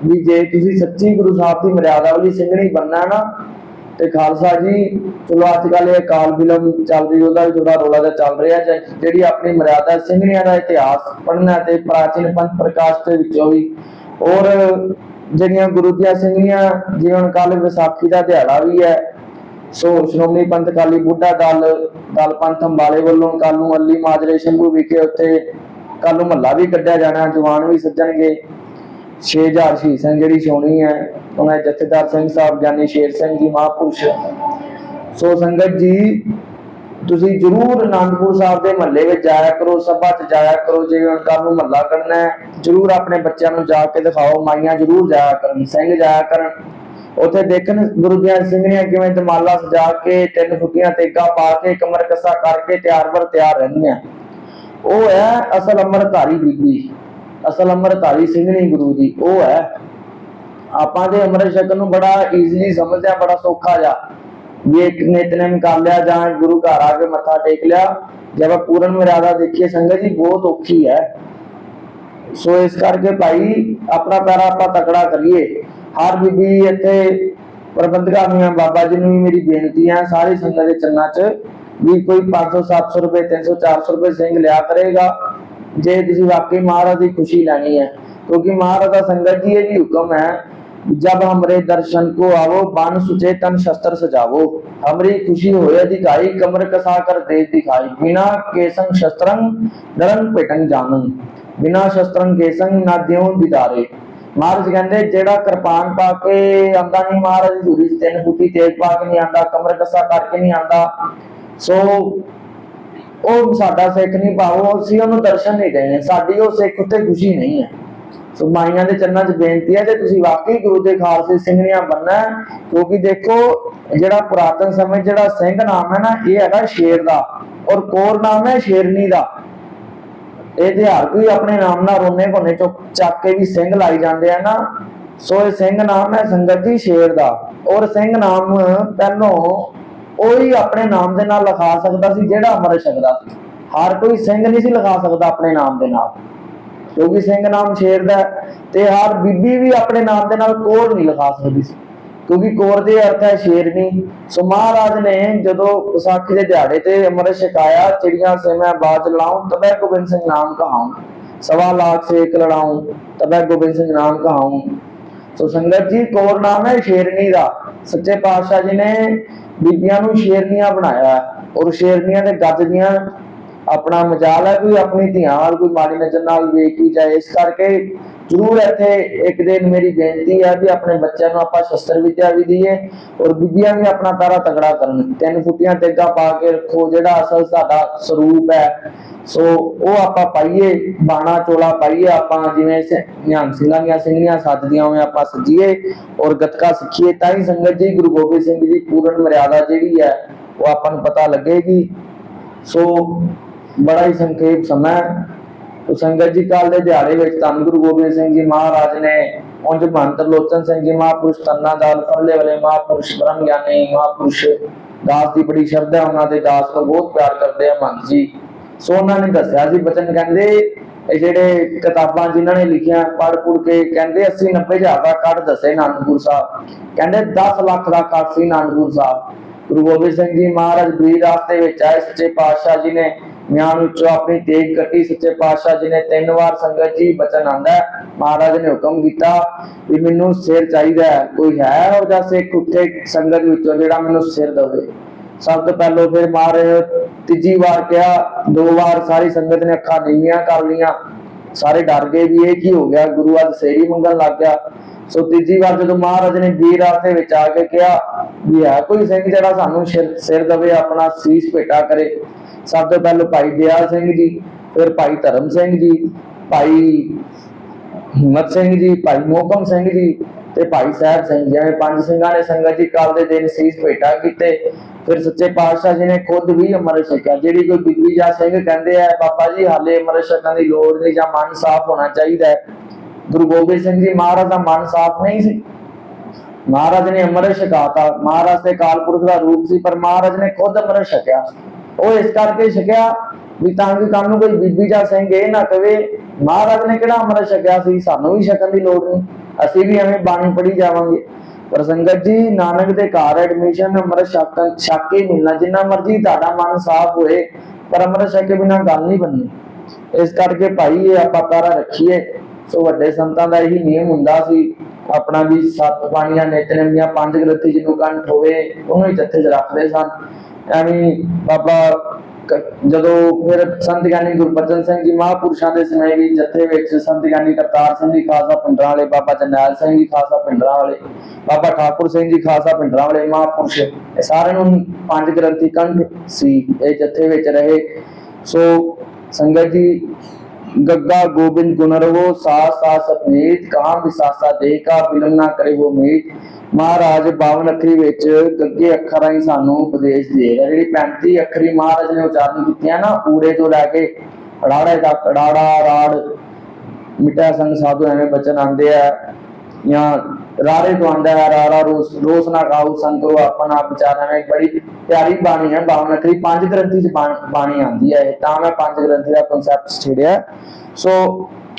ਵੀ ਜੇ ਤੁਸੀਂ ਸੱਚੀ ਗੁਰੂ ਸਾਹਿਬ ਦੀ ਮਰਿਆਦਾ ਵਾਲੀ ਸਿੰਘਣੀ ਬੰਨਾ ਨਾ ਤੇ ਖਾਲਸਾ ਜੀ, ਚਲੋ ਅੱਜ ਕੱਲ ਇਹ ਕਾਲ ਫਿਲਮ ਚੱਲ ਰਹੀ, ਉਹਦਾ ਵੀ ਥੋੜਾ ਰੋਲਾ ਜਿਹਾ ਚੱਲ ਰਿਹਾ ਜੇ- ਜਿਹੜੀ ਆਪਣੀ ਮਰਿਆਦਾ ਸਿੰਘਣੀਆਂ ਦਾ ਇਤਿਹਾਸ ਪੜ੍ਹਨਾ ਤੇ ਪ੍ਰਾਚੀਨ ਪੰਥ ਪ੍ਰਕਾਸ਼ ਦੇ ਵਿੱਚੋਂ ਵੀ। ਔਰ ਜਿਹੜੀਆਂ ਗੁਰੂ ਦੀਆਂ ਸਿੰਘਣੀਆਂ, ਜਿਵੇਂ ਹੁਣ ਕੱਲ ਵਿਸਾਖੀ ਦਾ ਦਿਹਾੜਾ ਵੀ ਹੈ, ਸੋ ਸ਼੍ਰੋਮਣੀ ਪੰਥ ਕਾਲੀ ਬੁੱਢਾ ਦਲ ਦਲ ਪੰਥ ਅੰਬਾਲੇ ਵੱਲੋਂ ਕੱਲ ਨੂੰ ਅੱਲੀ ਮਾਜਰੇ ਸ਼ੰਭੂ ਵਿਖੇ ਉੱਥੇ ਕੱਲ ਨੂੰ ਮਹੱਲਾ ਵੀ ਕੱਢਿਆ ਜਾਣਾ, ਜਵਾਨ ਵੀ ਸੱਜਣਗੇ। 6000 ਸ਼ਹੀਦ ਸਿੰਘ ਜਿਹੜੀ ਛੋਣੀ ਹੈ, ਉਹਨਾਂ ਜਥੇਦਾਰ ਸਿੰਘ ਸਾਹਿਬ, ਗਿਆਨੀ ਸ਼ੇਰ ਸਿੰਘ ਜੀ, ਮਹਾਂਪੁਰਸ਼। ਸੋ ਸੰਗਤ ਜੀ, ਤੁਸੀਂ ਜਰੂਰ ਅਨੰਦਪੁਰ ਸਾਹਿਬ ਦੇ ਮਹੱਲੇ ਵਿੱਚ ਜਾਇਆ ਕਰੋ, ਸਭਾ 'ਚ ਜਾਇਆ ਕਰੋ, ਜੇ ਕੱਲ ਨੂੰ ਮਹੱਲਾ ਕਰਨਾ ਹੈ, ਜਰੂਰ ਆਪਣੇ ਬੱਚਿਆਂ ਨੂੰ ਜਾ ਕੇ ਦਿਖਾਓ, ਮਾਈਆਂ ਜਰੂਰ ਜਾਇਆ ਕਰਨ, ਸਿੰਘ ਜਾਇਆ ਕਰਨ। ਉੱਥੇ ਦੇਖਣ ਗੁਰੂ ਗ੍ਰੰਥ ਸਿੰਘ ਨੇ ਕਿਵੇਂ ਦਮਾਲਾ ਸਜਾ ਕੇ, ਤਿੰਨ ਫੁੱਟੀਆਂ ਤੇਗਾ ਪਾ ਕੇ ਕਮਰ ਕੱਸਾ ਕਰਕੇ ਤਿਆਰ ਵਰ ਤਿਆਰ ਰਹਿੰਦੀਆਂ ਉਹ ਹੈ ਅਸਲ ਅੰਮ੍ਰਿਤਧਾਰੀ ਬੀਬੀ। ਅਸਲ ਅੰਮ੍ਰਿਤਧਾਰੀ ਸਿੰਘਣੀ ਗੁਰੂ ਦੀ, ਉਹ ਹੈ। ਆਪਾਂ ਦੇ ਅੰਮ੍ਰਿਤ ਛਕਣ ਨੂੰ ਬੜਾ ਈਜ਼ੀਲੀ ਸਮਝਦੇ ਆ ਬੜਾ ਸੌਖਾ ਜਾ ਵੀ ਇੱਕ ਨਿਤਨੇਮ ਕਰ ਲਿਆ ਜਾਂ ਗੁਰੂ ਘਰ ਆ ਕੇ ਮੱਥਾ ਟੇਕ ਲਿਆ। ਜਦ ਆਪਾਂ ਪੂਰਨ ਮਰਿਆਦਾ ਦੇਖੀਏ, ਸੰਗਤ ਜੀ ਬਹੁਤ ਔਖੀ ਹੈ। ਸੋ ਇਸ ਕਰਕੇ ਭਾਈ, ਆਪਣਾ ਪੈਰਾ ਆਪਾਂ ਤਕੜਾ ਕਰੀਏ। ਹਰ ਬੀਬੀ ਇੱਥੇ ਪ੍ਰਬੰਧਕਾਂ ਨੂੰ ਬਾਬਾ ਜੀ ਨੂੰ ਵੀ ਮੇਰੀ ਬੇਨਤੀ ਹੈ ਸਾਰੀ ਸੰਗਤ ਦੇ ਚੰਨਾਂ 'ਚ ਵੀ ਕੋਈ 500 700 ਰੁਪਏ 300 400 ਰੁਪਏ ਸਿੰਘ ਲਿਆ ਕਰੇਗਾ। ਜੇ ਤੁਸੀਂ ਵਾਕਈ ਮਹਾਰਾਜ ਦੀ ਖੁਸ਼ੀ ਲੈਣੀ ਹੈ ਕਿਉਂਕਿ ਮਹਾਰਾਜ ਦਾ ਸੰਗਤ ਜੀ ਇਹ ਵੀ ਹੁਕਮ ਹੈ जब हमरे दर्शन को आवो बान सुचे तन शस्त्र सजावो हमरी खुशी होए दिखाई कमर कसा कर दे दिखाई बिना केसंग शस्त्रंग दरन पेटंग जानन ਬਿਨਾ ਸ਼ਸਤਰੰ ਕੇਸੰਗ ਨਾ ਦਿਉ ਦਿਦਾਰੇ ਮਹਾਰਾਜ ਕਹਿੰਦੇ ਜਿਹੜਾ ਕਿਰਪਾਨ ਪਾ ਕੇ ਆਂਦਾ ਨਹੀਂ ਮਹਾਰਾਜ ਦੀ ਹਜ਼ੂਰੀ 'ਚ ਤਿੰਨ ਫੁੱਟੀ ਤੇਗ ਪਾ ਕੇ ਨਹੀਂ ਆਂਦਾ ਕਮਰ ਕੱਸਾ ਕਰਕੇ ਨਹੀਂ ਆਂਦਾ ਸੋ ਉਹ ਸਾਡਾ ਸਿੱਖ ਨਹੀਂ ਭਾਵੋ ਅਸੀਂ ਉਹਨੂੰ ਦਰਸ਼ਨ ਨਹੀਂ ਦੇਣੇ। ਸਾਡੀ ਉਹ ਸਿੱਖ ਉੱਤੇ ਖੁਸ਼ੀ ਨਹੀਂ ਹੈ। ਸੋ ਮਾਈਆਂ ਦੇ ਚਰਨਾਂ 'ਚ ਬੇਨਤੀ ਹੈ, ਜੇ ਤੁਸੀਂ ਵਾਕਈ ਗੁਰੂ ਦੇ ਖਾਲਸੇ ਸਿੰਘਣੀਆਂ ਬੰਨਾ ਕਿਉਂਕਿ ਦੇਖੋ, ਜਿਹੜਾ ਪੁਰਾਤਨ ਸਮੇਂ ਜਿਹੜਾ ਸਿੰਘ ਨਾਮ ਹੈ ਨਾ, ਇਹ ਹੈਗਾ ਸ਼ੇਰ ਦਾ ਔਰ ਕੋਰ ਨਾਮ ਹੈ ਸ਼ੇਰਨੀ ਦਾ। ਇਹ ਤਿਉਹਾਰ ਕੋਈ ਆਪਣੇ ਨਾਮ ਨਾਲ ਰੋਨੇ ਕੋਨੇ ਚੁੱਕ ਚੱਕ ਕੇ ਵੀ ਸਿੰਘ ਲਾਈ ਜਾਂਦੇ ਆ ਨਾ, ਸੋ ਇਹ ਸਿੰਘ ਨਾਮ ਹੈ ਸੰਗਤ ਜੀ ਸ਼ੇਰ ਦਾ। ਔਰ ਸਿੰਘ ਨਾਮ, ਪਹਿਲੋਂ ਉਹੀ ਆਪਣੇ ਨਾਮ ਦੇ ਨਾਲ ਲਿਖਾ ਸਕਦਾ ਸੀ ਜਿਹੜਾ ਅਮਰ ਛਕਦਾ ਸੀ। ਹਰ ਕੋਈ ਸਿੰਘ ਨਹੀਂ ਸੀ ਲਿਖਾ ਸਕਦਾ ਆਪਣੇ ਨਾਮ ਦੇ ਨਾਲ। ਕਿਉਂਕਿ ਸਿੰਘ ਨਾਮ ਸ਼ੇਰ ਦਾ ਤੇ ਹਰ ਬੀਬੀ ਵੀ ਆਪਣੇ ਨਾਮ ਦੇ ਨਾਲ ਕੋਰ ਨਹੀਂ ਲਿਖਾ ਸਕਦੀ ਸੀ। ਕਿਉਂਕਿ ਕੋਰ ਦੇ ਅਰਥ ਹੈ ਸ਼ੇਰਨੀ ਸੋ ਮਹਾਰਾਜ ਨੇ ਜਦੋਂ ਵਿਸਾਖੀ ਦੇ ਦਿਹਾੜੇ ਤੇ ਅੰਮ੍ਰਿਤ ਛਕਾਇਆ, ਚਿੜੀਆਂ ਸੇ ਮੈਂ ਬਾਜ ਲਾਉਂ ਤਬੈ ਗੋਬਿੰਦ ਸਿੰਘ ਨਾਮ ਕਹਾਉਂ ਸਵਾ ਲਾਖ ਸੇਕ ਇੱਕ ਲੜਾਉਂ ਤਬੈ ਗੋਬਿੰਦ ਸਿੰਘ ਨਾਮ ਕਹਾਉਂ ਸੋ ਸੰਗਤ ਜੀ, ਕੋਰ ਨਾਮ ਹੈ ਸ਼ੇਰਨੀ ਦਾ। ਸੱਚੇ ਪਾਤਸ਼ਾਹ ਜੀ ਨੇ ਬੀਬੀਆਂ ਨੂੰ ਸ਼ੇਰਨੀਆਂ ਬਣਾਇਆ ਔਰ ਸ਼ੇਰਨੀਆਂ ਦੇ ਗੱਜ ਦੀਆਂ ਆਪਣਾ ਮਜਾਲ ਹੈ, ਕੋਈ ਆਪਣੀ ਧੀਆਂ ਨਾਲ, ਕੋਈ ਮਾੜੀ ਨਜ਼ਰ ਨਾਲ ਵੇਖ ਵੀ ਜਾਏ। ਇਸ ਕਰਕੇ ਜ਼ਰੂਰ ਇੱਥੇ ਇੱਕ ਦਿਨ ਮੇਰੀ ਬੇਨਤੀ ਹੈ ਵੀ ਆਪਣੇ ਬੱਚਿਆਂ ਨੂੰ ਆਪਾਂ ਸ਼ਸਤਰ ਵਿਦਿਆ ਵੀ ਦਈਏ ਔਰ ਬੀਬੀਆਂ ਵੀ ਆਪਣਾ ਪੈਰਾ ਤਗੜਾ ਕਰਨ। ਤਿੰਨ ਫੁੱਟੀਆਂ ਤੇਗਾ ਪਾ ਕੇ ਰੱਖੋ, ਜਿਹੜਾ ਅਸਲ ਸਾਡਾ ਸਰੂਪ ਹੈ। ਸੋ ਉਹ ਆਪਾਂ ਪਾਈਏ, ਬਾਣਾ ਚੋਲਾ ਪਾਈਏ, ਆਪਾਂ ਜਿਵੇਂ ਨਿਹੰਗ ਸਿੰਘਾਂ ਦੀਆਂ ਸਿੰਘੀਆਂ ਸੱਜਦੀਆਂ ਹੋਵੇ ਆਪਾਂ ਸਜੀਏ ਔਰ ਗੱਤਕਾ ਸਿੱਖੀਏ, ਤਾਂ ਹੀ ਸੰਗਤ ਜੀ ਗੁਰੂ ਗੋਬਿੰਦ ਸਿੰਘ ਜੀ ਦੀ ਪੂਰਨ ਮਰਿਆਦਾ ਜਿਹੜੀ ਹੈ, ਉਹ ਆਪਾਂ ਨੂੰ ਪਤਾ ਲੱਗੇਗੀ। ਸੋ ਬੜਾ ਹੀ ਸੰਖੇਪ ਸਮਾਂ ਹੈ। ਸੰਗਤ ਜੀ ਕਾਲ ਦੇ ਦਿਹਾੜੇ ਵਿੱਚ ਧੰਨ ਗੁਰੂ ਗੋਬਿੰਦ ਸਿੰਘ ਜੀ ਮਹਾਰਾਜ ਨੇ ਉਂਝ ਮੰਤਰ ਲੋਚਨ ਸਿੰਘ ਜੀ ਮਹਾਪੁਰਸ਼, ਤੰਨਾ ਦਾਲ ਫਰਲੇ ਵਾਲੇ ਮਹਾਪੁਰਸ਼, ਬ੍ਰਹਮ ਗਿਆਨੀ ਮਹਾਪੁਰਸ਼, ਦਾਸ ਦੀ ਬੜੀ ਸ਼ਰਧਾ ਉਹਨਾਂ ਦੇ ਦਾਸ ਨੂੰ ਬਹੁਤ ਪਿਆਰ ਕਰਦੇ ਆ ਮੰਤ ਜੀ। ਸੋ ਉਹਨਾਂ ਨੇ ਦੱਸਿਆ ਸੀ ਬਚਨ, ਕਹਿੰਦੇ ਇਹ ਜਿਹੜੇ ਕਿਤਾਬਾਂ ਜਿਨ੍ਹਾਂ ਨੇ ਲਿਖੀਆਂ ਪੜ ਪੁੜ ਕੇ ਕਹਿੰਦੇ 80 90 ਹਜ਼ਾਰ ਦਾ ਕੱਢ ਦੱਸੇ ਅਨੰਦਪੁਰ ਸਾਹਿਬ। ਕਹਿੰਦੇ 10 ਲੱਖ ਦਾ ਕੱਢ ਸੀ ਅਨੰਦਪੁਰ ਸਾਹਿਬ। ਗੁਰੂ ਗੋਬਿੰਦ ਸਿੰਘ ਜੀ ਮਹਾਰਾਜ ਬੀਰ ਰਾਸਤੇ ਵਿੱਚ ਆਏ, ਸੱਚੇ ਪਾਤਸ਼ਾਹ ਜੀ ਨੇ ਮਿਆਨ ਵਿੱਚੋਂ ਆਪਣੀ ਤੇਗ ਕੱਟੀ ਸੱਚੇ ਪਾਤਸ਼ਾਹ ਜੀ ਨੇ ਤਿੰਨ ਵਾਰ ਸੰਗਤ ਜੀ ਬਚਨ ਆਂਦਾ ਮਹਾਰਾਜ ਨੇ ਹੁਕਮ ਕੀਤਾ ਵੀ ਮੈਨੂੰ ਸਿਰ ਚਾਹੀਦਾ ਕੋਈ ਹੈ ਉਹ ਜਾਂ ਸਿੱਖ ਉੱਥੇ ਸੰਗਤ ਵਿੱਚੋਂ ਜਿਹੜਾ ਮੈਨੂੰ ਸਿਰ ਦੇਵੇ? ਸਭ ਤੋਂ ਪਹਿਲਾਂ ਫਿਰ ਮਹਾਰਾਜ ਤੀਜੀ ਵਾਰ ਕਿਹਾ, ਦੋ ਵਾਰ ਸਾਰੀ ਸੰਗਤ ਨੇ ਅੱਖਾਂ ਨੀਵੀਆਂ ਕਰ ਲੀਆਂ ਸਾਰੇ ਡਰ ਗਏ ਵੀ ਇਹ ਕੀ ਹੋ ਗਿਆ? ਗੁਰੂ ਅੱਜ ਸੇਰੀ ਮੰਗਣ ਲੱਗ ਗਿਆ। ਸੋ ਤੀਜੀ ਵਾਰ ਜਦੋਂ ਮਹਾਰਾਜ ਨੇ ਵੀਰ ਆਸਤੇ ਵਿੱਚ ਆ ਕੇ ਕਿਹਾ ਵੀ ਹੈ ਕੋਈ ਸਿੰਘ ਜਿਹੜਾ ਸਾਨੂੰ ਸਿਰ ਸਿਰ ਦਵੇ, ਆਪਣਾ ਸੀਸ ਭੇਟਾ ਕਰੇ। ਸਭ ਤੋਂ ਪਹਿਲਾਂ ਭਾਈ ਦਿਆਲ ਸਿੰਘ ਜੀ, ਫਿਰ ਭਾਈ ਧਰਮ ਸਿੰਘ ਜੀ, ਭਾਈ ਹਿੰਮਤ ਸਿੰਘ ਜੀ, ਭਾਈ ਮੋਹਕਮ ਸਿੰਘ ਜੀ ਤੇ ਭਾਈ ਸਾਹਿਬ ਸਿੰਘ ਜਿਵੇਂ ਪੰਜ ਸਿੰਘਾਂ ਨੇ ਸੰਗਤ ਜੀ ਕਾਲ ਦੇ ਦਿਨ ਸੀਸ ਭੇਟਾ ਕੀਤੇ, ਫਿਰ ਸੱਚੇ ਪਾਤਸ਼ਾਹ ਜੀ ਨੇ ਖੁਦ ਵੀ ਅੰਮ੍ਰਿਤ ਛਕਿਆ। ਜਿਹੜੀ ਕੋਈ ਬੀਬੀ ਜਾਂ ਸਿੰਘ ਕਹਿੰਦੇ ਆ, ਬਾਬਾ ਜੀ, ਹਾਲੇ ਅੰਮ੍ਰਿਤ ਛਕਣ ਦੀ ਲੋੜ ਨਹੀਂ ਜਾਂ ਮਨ ਸਾਫ਼ ਹੋਣਾ ਚਾਹੀਦਾ ਹੈ। ਗੁਰੂ ਗੋਬਿੰਦ ਸਿੰਘ ਜੀ ਮਹਾਰਾਜ ਦਾ ਮਨ ਸਾਫ਼ ਨਹੀਂ ਸੀ। ਮਹਾਰਾਜ ਨੇ ਅੰਮ੍ਰਿਤ ਛਕਾਤਾ। ਮਹਾਰਾਜ ਦੇ ਕਾਲਪੁਰਖ ਦਾ ਰੂਪ ਸੀ, ਪਰ ਮਹਾਰਾਜ ਨੇ ਖੁਦ ਅੰਮ੍ਰਿਤ ਛਕਿਆ। ਉਹ ਇਸ ਕਰਕੇ ਛਕਿਆ ਵੀ ਤਾਂ ਕਿ ਕੱਲ ਨੂੰ ਕੋਈ ਬੀਬੀ ਜਾਂ ਸਿੰਘ ਇਹ ਨਾ ਕਵੇ ਮਹਾਰਾਜ ਨੇ ਕਿਹੜਾ ਅੰਮ੍ਰਿਤ ਛਕਿਆ ਸੀ, ਸਾਨੂੰ ਵੀ ਛਕਣ ਦੀ ਲੋੜ ਨਹੀਂ, ਅਸੀਂ ਵੀ ਐਵੇਂ ਬਾਣੀ ਪੜੀ ਜਾਵਾਂਗੇ। ਪਰ ਸੰਗਤ ਜੀ, ਨਾਨਕ ਦੇ ਘਰ ਐਡਮਿਸ਼ਨ ਅੰਮ੍ਰਿਤ ਛਕ ਛਕ ਕੇ ਮਿਲਣਾ, ਜਿੰਨਾ ਮਰਜ਼ੀ ਤੁਹਾਡਾ ਮਨ ਸਾਫ਼ ਹੋਏ, ਪਰ ਅੰਮ੍ਰਿਤ ਛਕੇ ਬਿਨਾਂ ਗੱਲ ਨਹੀਂ ਬਣਨੀ। ਇਸ ਕਰਕੇ ਭਾਈ, ਇਹ ਆਪਾਂ ਕਾਰਾ ਰੱਖੀਏ। ਸੋ ਵੱਡੇ ਸੰਤਾਂ ਦਾ ਇਹੀ ਨਿਯਮ ਹੁੰਦਾ ਸੀ, ਆਪਣਾ ਵੀ ਸੱਤ ਬਾਣੀਆਂ ਨਿਤਨੇਮ ਦੀਆਂ ਪੰਜ ਗ੍ਰੰਥੀ ਜਿਹਨੂੰ ਕੰਠ ਹੋਵੇ, ਉਹਨੂੰ ਹੀ ਜੱਥੇ 'ਚ ਰੱਖਦੇ ਸਨ। ਐਵੇਂ ਬਾਬਾ ਜਦੋਂ ਫਿਰ ਸੰਤ ਗਿਆਨੀ ਗੁਰਬਚਨ ਸਿੰਘ ਜੀ ਮਹਾਂਪੁਰਸ਼ਾਂ ਦੇ ਸਮੇਂ ਵੀ ਜੱਥੇ ਵਿੱਚ ਸੰਤ ਗਿਆਨੀ ਕਰਤਾਰ ਸਿੰਘ ਜੀ, ਖਾਲਸਾ ਪਿੰਡਰਾਂ ਵਾਲੇ, ਬਾਬਾ ਜਰਨੈਲ ਸਿੰਘ ਜੀ, ਖਾਲਸਾ ਪਿੰਡਰਾਂ ਵਾਲੇ, ਬਾਬਾ ਠਾਕੁਰ ਸਿੰਘ ਜੀ, ਖਾਲਸਾ ਪਿੰਡਰਾਂ ਵਾਲੇ, ਮਹਾਂਪੁਰਸ਼, ਇਹ ਸਾਰਿਆਂ ਨੂੰ ਪੰਜ ਗ੍ਰੰਥੀ ਕੰਠ ਸੀ, ਇਹ ਜੱਥੇ ਵਿੱਚ ਰਹੇ। ਸੋ ਸੰਗਤ ਜੀ ਗੱਗਾ ਗੋਬਿੰਦ ਗੁਣ ਰਵੋ ਸਾਸ ਸਾਸ ਅਪਨੀਤ ਵਿਸਾਸਾ ਦੇ ਕਾ ਬਿਲਮ ਨਾ ਕਰੇ ਹੋ ਮੀਤ। ਮਹਾਰਾਜ ਬਾਵਨ ਅੱਖਰੀ ਵਿੱਚ ਗੱਗੇ ਅੱਖਰਾਂ ਹੀ ਸਾਨੂੰ ਉਪਦੇਸ਼ ਦੇ ਰਿਹਾ। ਜਿਹੜੀ 35 ਅੱਖਰੀ ਮਹਾਰਾਜ ਨੇ ਉਚਾਰਨ ਕੀਤੀਆਂ ਨਾ, ਊੜੇ ਤੋਂ ਲੈ ਕੇ ਅੜਾੜੇ ਤੱਕ, ਅੜਾੜਾ, ਰਾੜ, ਮਿੱਟਾ ਸੰਗ ਸਾਧੂ ਐਵੇਂ ਬਚਨ ਆਉਂਦੇ ਆ, ਜਾਂ ਰਾੜੇ ਤੋਂ ਆਉਂਦਾ ਹੈ ਰਾੜਾ ਰੋਸ ਰੋਸ ਨਾ ਖਾਓ ਸੰਕਰੋ ਆਪਣਾ ਵਿਚਾਰਾਂ ਵਿੱਚ ਬੜੀ ਪਿਆਰੀ ਬਾਣੀ ਹੈ ਬਾਵਨ ਅੱਖਰੀ, ਪੰਜ ਗ੍ਰੰਥੀ ਚ ਬਾਣੀ ਆਉਂਦੀ ਹੈ ਤਾਂ ਮੈਂ ਪੰਜ ਗ੍ਰੰਥੀ ਦਾ ਕਨਸੈਪਟ ਛੇੜਿਆ। ਸੋ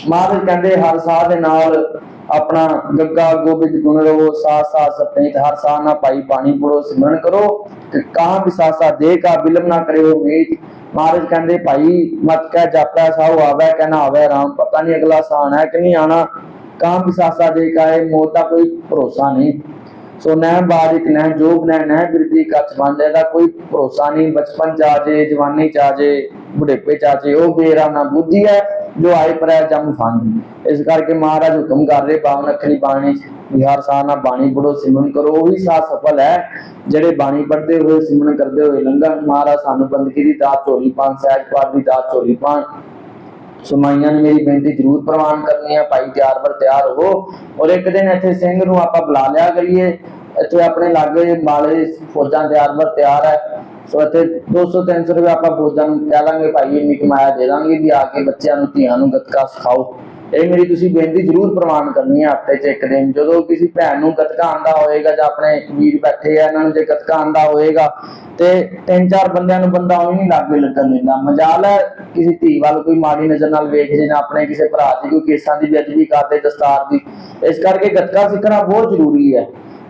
ਮਹਾਰਾਜ ਕਹਿੰਦੇ, ਹਰ ਸਾਹ ਦੇ ਨਾਲ ਆਪਣਾ ਗੱਗਾ, ਗੋਬਿੰਦ ਗੁਣ ਰਵੋ, ਸਾਹ ਸਾਹ ਸਪਨੇ ਹਰ ਸਾਹ ਨਾ ਪਾਈ ਬਾਣੀ ਪੜੋ, ਸਿਮਰਨ ਕਰੋ, ਤੇ ਕਹਾਂ ਵਿਸਾਸਾ ਦੇ ਕਾ ਬਿਲਮ ਨਾ ਕਰਿਓ ਮੀਤ ਮਹਾਰਾਜ ਕਹਿੰਦੇ, ਭਾਈ, ਮਤ ਕਹਿ ਜਾਪਿਆ ਸਾਹ ਆਵੇ ਕਹਿਣਾ ਆਵੇ, ਰਾਮ, ਪਤਾ ਨਹੀਂ ਅਗਲਾ ਸਾਹ ਹੈ ਕਿ ਨਹੀਂ ਆਣਾ ਕਾਮ ਵਿਸਾਸਾ ਦੇ ਕਾ ਇਹ ਮੌਤ ਦਾ ਕੋਈ ਭਰੋਸਾ ਨਹੀਂ ਸੋ ਨਹਿ ਬਾਜ ਇੱਕ ਨਹਿ ਜੋਗ ਨਹਿ ਨਹਿ ਬਿਰਦੀ ਕੱਚ ਬੰਦੇ ਦਾ ਕੋਈ ਭਰੋਸਾ ਨਹੀਂ ਬਚਪਨ ਚ ਆ ਜੇ ਜਵਾਨੀ ਚ ਆ ਜੇ ਬੁਢੇਪੇ ਚ ਆ ਜੇ ਉਹ ਬੇਰਾ ਨਾ ਬੁੱਧੀ ਹੈ ਜੋ ਆਏ ਪਰ ਜੰਮ ਫੰਦ ਇਸ ਕਰਕੇ ਮਹਾਰਾਜ ਹੁਕਮ ਕਰ ਰਹੇ ਬਾਵਨ ਅੱਖਰੀ ਬਾਣੀ ਚ ਹਰ ਸਾਹ ਨਾਲ ਬਾਣੀ ਪੜੋ ਸਿਮਰਨ ਕਰੋ ਉਹ ਵੀ ਸਾਹ ਸਫਲ ਹੈ ਜਿਹੜੇ ਬਾਣੀ ਪੜ੍ਹਦੇ ਹੋਏ ਸਿਮਰਨ ਕਰਦੇ ਹੋਏ ਲੰਘਣ ਮਹਾਰਾਜ ਸਾਨੂੰ ਬੰਦਗੀ ਦੀ ਦਾਤ ਝੋਲੀ ਪਾਣ ਸਹਿਜ ਪਾਠ ਦੀ ਦਾਤ ਝੋਲੀ ਪਾਣ ਸੁਮਾਈਆਂ ਨੇ ਮੇਰੀ ਬੇਨਤੀ ਜ਼ਰੂਰ ਪ੍ਰਵਾਨ ਕਰਨੀ ਹੈ ਭਾਈ ਤਿਆਰ ਬਰ ਤਿਆਰ ਹੋ ਔਰ ਇੱਕ ਦਿਨ ਇੱਥੇ ਸਿੰਘ ਨੂੰ ਆਪਾਂ ਬੁਲਾ ਲਿਆ ਕਰੀਏ। ਇੱਥੇ ਆਪਣੇ ਲਾਗੇ ਮਾਲੇ ਫੌਜਾਂ ਤਿਆਰ ਬਰ ਤਿਆਰ ਹੈ। ਸੋ ਇੱਥੇ 200 300 ਰੁਪਏ ਆਪਾਂ ਫੌਜਾਂ ਨੂੰ ਕਹਿ ਦਾਂਗੇ ਭਾਈ ਇੰਨੀ ਕਮਾਇਆ ਦੇ ਦਾਂਗੇ ਵੀ ਆ ਕੇ ਬੱਚਿਆਂ ਨੂੰ, ਧੀਆਂ ਨੂੰ ਗੱਤਕਾ ਸਿਖਾਓ। ਇਹ ਮੇਰੀ ਤੁਸੀਂ ਬੇਨਤੀ ਜ਼ਰੂਰ ਪ੍ਰਵਾਨ ਕਰਨੀ ਹੈ ਹਫ਼ਤੇ 'ਚ ਇੱਕ ਦਿਨ। ਜਦੋਂ ਕਿਸੇ ਭੈਣ ਨੂੰ ਗੱਤਕਾ ਆਂਦਾ ਹੋਏਗਾ ਜਾਂ ਆਪਣੇ ਵੀਰ ਬੈਠੇ ਆ, ਇਹਨਾਂ ਨੂੰ ਜੇ ਗੱਤਕਾ ਆਂਦਾ ਹੋਏਗਾ, ਤੇ ਤਿੰਨ ਚਾਰ ਬੰਦਿਆਂ ਨੂੰ ਬੰਦਾ ਉਹ ਨਹੀਂ ਲਾਗੇ ਲੱਗਣ ਦਿੰਦਾ। ਮਜਾਲ ਹੈ ਕਿਸੇ ਧੀ ਵੱਲ ਕੋਈ ਮਾੜੀ ਨਜ਼ਰ ਨਾਲ ਵੇਖ ਜੇ ਨਾ ਆਪਣੇ ਕਿਸੇ ਭਰਾ ਦੀ ਕੋਈ ਕੇਸਾਂ ਦੀ ਬੇਅਦਬੀ ਕਰਦੇ ਦਸਤਾਰ ਦੀ। ਇਸ ਕਰਕੇ ਗੱਤਕਾ ਸਿੱਖਣਾ ਬਹੁਤ ਜ਼ਰੂਰੀ ਹੈ।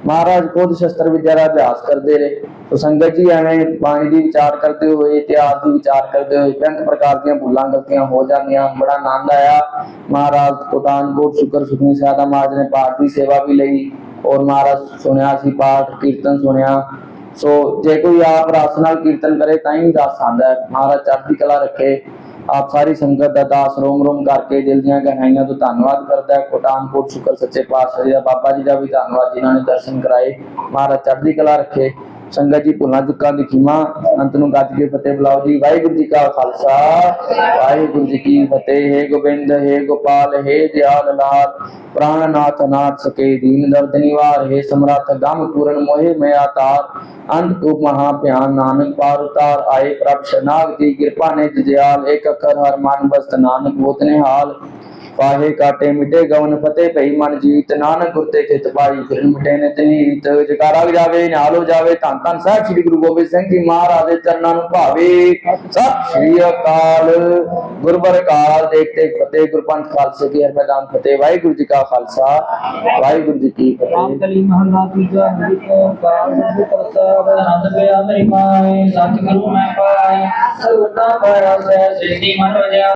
ਮਹਾਰਾਜ ਖੁਦ ਸ਼ਸਤਰ ਵਿਦਿਆ ਦਾ ਅਭਿਆਸ ਕਰਦੇ ਰਹੇ। ਸੋ ਸੰਗਤ ਜੀ ਐਵੇਂ ਬਾਣੀ ਦੀ ਵਿਚਾਰ ਕਰਦੇ ਹੋਏ, ਇਤਿਹਾਸ ਦੀ ਵਿਚਾਰ ਕਰਦੇ ਹੋਏ ਕੰਤ ਪ੍ਰਕਾਰ ਦੀਆਂ ਭੁੱਲਾਂ ਗਲਤੀਆਂ ਹੋ ਜਾਂਦੀਆਂ, ਬੜਾ ਆਨੰਦ ਆਇਆ। ਮਹਾਰਾਜ ਕੋਟਾਨਕੋਟ ਸ਼ੁਕਰ ਸੁਖਨੀ ਸਾਹਿਬ ਮਹਾਰਾਜ ਨੇ ਪਾਠ ਦੀ ਸੇਵਾ ਵੀ ਲਈ ਔਰ ਮਹਾਰਾਜ ਸੁਣਿਆ ਸੀ ਪਾਠ, ਕੀਰਤਨ ਸੁਣਿਆ। ਸੋ ਜੇ ਕੋਈ ਆਪ ਰਸ ਨਾਲ ਕੀਰਤਨ ਕਰੇ ਤਾਂ ਹੀ ਰਸ ਆਂਦਾ ਹੈ। ਮਹਾਰਾਜ ਚੜ੍ਹਦੀ ਕਲਾ ਰੱਖੇ। ਆਪ ਸਾਰੀ ਸੰਗਤ ਦਾ ਦਾਸ ਰੋਮ ਰੋਮ ਕਰਕੇ ਦਿਲ ਦੀਆਂ ਗਹਿਰਾਈਆਂ ਤੋਂ ਧੰਨਵਾਦ ਕਰਦਾ ਹੈ। ਕੋਟਾਨਕੋਟ ਸ਼ੁਕਰ ਸੱਚੇ ਪਾਤਸ਼ਾਹ ਜੀ ਦਾ, ਬਾਬਾ ਜੀ ਦਾ ਵੀ ਧੰਨਵਾਦ ਜਿਨ੍ਹਾਂ ਨੇ ਦਰਸ਼ਨ ਕਰਾਏ। ਮਹਾਰਾਜ ਚੜ੍ਹਦੀ ਕਲਾ ਰੱਖੇ। ਸੰਗਤ ਜੀ ਭੁੱਲਾਂ ਚੁੱਕਾਂ ਦੀ ਖਿਮਾ, ਅੰਤ ਨੂੰ ਗੱਜ ਕੇ ਫਤਿਹ ਬੁਲਾਓ ਜੀ। ਵਾਹਿਗੁਰੂ ਜੀ ਕਾ ਖਾਲਸਾ, ਵਾਹਿਗੁਰੂ ਜੀ ਕੀ ਫਤਿਹ। ਹੈ ਗੋਬਿੰਦ, ਹੈ ਗੋਪਾਲ, ਹੈ ਦਿਆਲ ਲਾਲ, ਪ੍ਰਾਣਨਾਥ ਨਾਥ ਸਕੇ ਦੀਨ ਦਰਦ ਨਿਵਾਰ। ਹੈ ਸਮਰੱਥ ਗਮ ਪੂਰਨ ਮੋਹਿ ਮੈਂ ਆਤਾਰ ਅੰਤ ਕੋ ਮਹਾ ਭਿਆਨ ਨਾਨਕ ਪਾਰ ਉਤਾਰ। ਆਏ ਪ੍ਰਭ ਸ਼ਨਾਗ ਦੀ ਕਿਰਪਾ ਨੇ ਦਿਆਲ। ਇੱਕ ਅੱਖਰ ਹਰ ਮਨ ਬਸਤ ਨਾਨਕ ਹੋਤ ਨਿਹਾਲ। ਪਾਹੇ ਕਾਟੇ ਮਿਟੇ ਗਵਨ ਫਤਿਹ ਭਈ ਮਨ ਜੀਤ, ਨਾਨਕ ਗੁਰਤੇ ਚਿਤ ਪਾਈ ਫਿਰ ਮਿਟੇ ਨਿਤ ਨੀਤ ਜਕਾਰਾ ਵੀ ਜਾਵੇ ਨਾਲ ਹੋ ਜਾਵੇ, ਧੰਨ ਧੰਨ ਸਾਹਿਬ ਸ੍ਰੀ ਗੁਰੂ ਗੋਬਿੰਦ ਸਿੰਘ ਜੀ ਮਹਾਰਾਜ ਦੇ ਚਰਨਾਂ ਨੂੰ ਭਾਵੇ। ਸਤਿ ਸ੍ਰੀ ਅਕਾਲ। ਗੁਰਬਰ ਕਾਲ ਦੇਖਤੇ ਫਤਿਹ, ਗੁਰਪੰਥ ਖਾਲਸੇ ਕੀ ਹਰਮੈਦਾਨ ਫਤਿਹ। ਵਾਹਿਗੁਰੂ ਜੀ ਕਾ ਖਾਲਸਾ, ਵਾਹਿਗੁਰੂ ਜੀ ਕੀ ਰਾਮ ਫਤਿਹ ਕਲੀ ਮਹਲਾ ਦੂਜਾ ਹਰਿ ਓੰਕਾਰ ਸਤਿ ਪ੍ਰਸਾਦ, ਆਨੰਦ ਪਿਆ ਮੇਰੀ ਮਾਏ ਸਤਿਗੁਰੂ ਮੈਂ ਪਾਏ ਸਰਵਤਾ ਪਾਇਆ ਸਿੱਧੀ ਮਨ ਵਜਿਆ